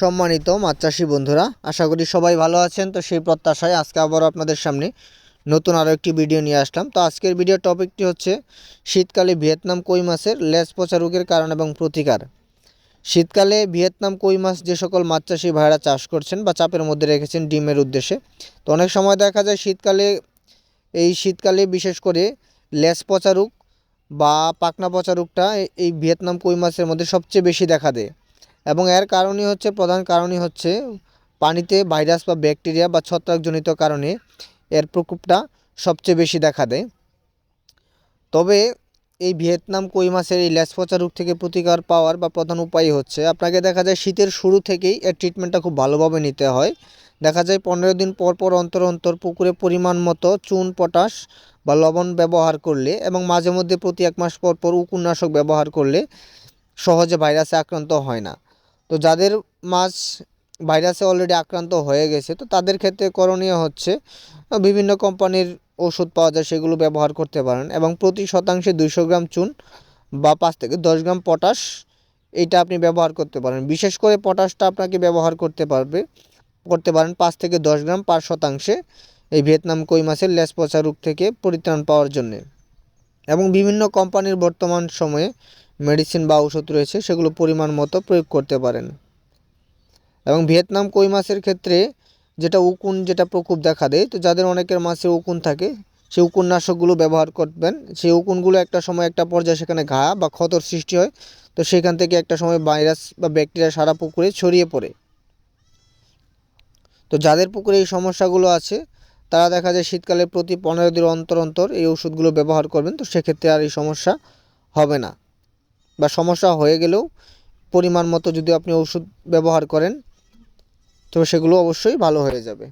সম্মানিত মাছ চাষি বন্ধুরা, আশা করি সবাই ভালো আছেন। তো সেই প্রত্যাশায় আজকে আবারও আপনাদের সামনে নতুন আরও একটি ভিডিও নিয়ে আসলাম। তো আজকের ভিডিও টপিকটি হচ্ছে শীতকালে ভিয়েতনাম কই মাছের লেজ পচা রোগের কারণ এবং প্রতিকার। শীতকালে ভিয়েতনাম কই মাছ যে সকল মাছ চাষি ভাইরা চাষ করছেন বা চাপের মধ্যে রেখেছেন ডিমের উদ্দেশ্যে। তো অনেক সময় দেখা যায় শীতকালে, এই শীতকালে বিশেষ করে লেজ পচা রোগ বা পাকনা পচা রোগটা এই ভিয়েতনাম কই মাছের মধ্যে সবচেয়ে বেশি দেখা দেয়। এবং এর কারণই হচ্ছে, প্রধান কারণই হচ্ছে পানিতে ভাইরাস বা ব্যাকটেরিয়া বা ছত্রাকজনিত কারণে এর প্রকোপটা সবচেয়ে বেশি দেখা দেয়। তবে এই ভিয়েতনাম কই মাছের এই ল্যাস পচা রোগ থেকে প্রতিকার পাওয়ার বা প্রধান উপায় হচ্ছে, আপনাকে দেখা যায় শীতের শুরু থেকেই এর ট্রিটমেন্টটা খুব ভালোভাবে নিতে হয়। দেখা যায় পনেরো দিন পর পর অন্তর অন্তর পুকুরে পরিমাণ মতো চুন, পটাশ বা লবণ ব্যবহার করলে এবং মাঝে মধ্যে প্রতি এক মাস পর পর উকুননাশক ব্যবহার করলে সহজে ভাইরাসে আক্রান্ত হয় না। তো যাদের মাছ ভাইরাসে অলরেডি আক্রান্ত হয়ে গেছে, তো তাদের ক্ষেত্রে করণীয় হচ্ছে বিভিন্ন কোম্পানির ওষুধ পাওয়া যায়, সেগুলো ব্যবহার করতে পারেন এবং প্রতি শতাংশে দুইশো গ্রাম চুন বা পাঁচ থেকে দশ গ্রাম পটাশ এইটা আপনি ব্যবহার করতে পারেন। বিশেষ করে পটাশটা আপনাকে ব্যবহার করতে পারবে, করতে পারেন পাঁচ থেকে দশ গ্রাম পার শতাংশে এই ভিয়েতনাম কই মাছের লেস পচা রোগ থেকে পরিত্রাণ পাওয়ার জন্যে। এবং বিভিন্ন কোম্পানির বর্তমান সময়ে মেডিসিন বা ওষুধ রয়েছে, সেগুলো পরিমাণ মতো প্রয়োগ করতে পারেন। এবং ভিয়েতনাম কই মাছের ক্ষেত্রে যেটা উকুন যেটা প্রকোপ দেখা দেয়, তো যাদের অনেকের মাছে উকুন থাকে, সেই উকুননাশকগুলো ব্যবহার করবেন। সেই উকুনগুলো একটা সময় একটা পর্যায়ে সেখানে ঘা বা ক্ষতর সৃষ্টি হয়, তো সেখান থেকে একটা সময় ভাইরাস বা ব্যাকটেরিয়া সারা পুকুরে ছড়িয়ে পড়ে। তো যাদের পুকুরে এই সমস্যাগুলো আছে, তারা দেখা যায় শীতকালে প্রতি পনেরো দিন অন্তর অন্তর এই ওষুধগুলো ব্যবহার করবেন, তো সেক্ষেত্রে আর এই সমস্যা হবে না। বা সমস্যা হয়ে গেলেও পরিমাণ মতো যদি আপনি ওষুধ ব্যবহার করেন, তো সেগুলো অবশ্যই ভালো হয়ে যাবে।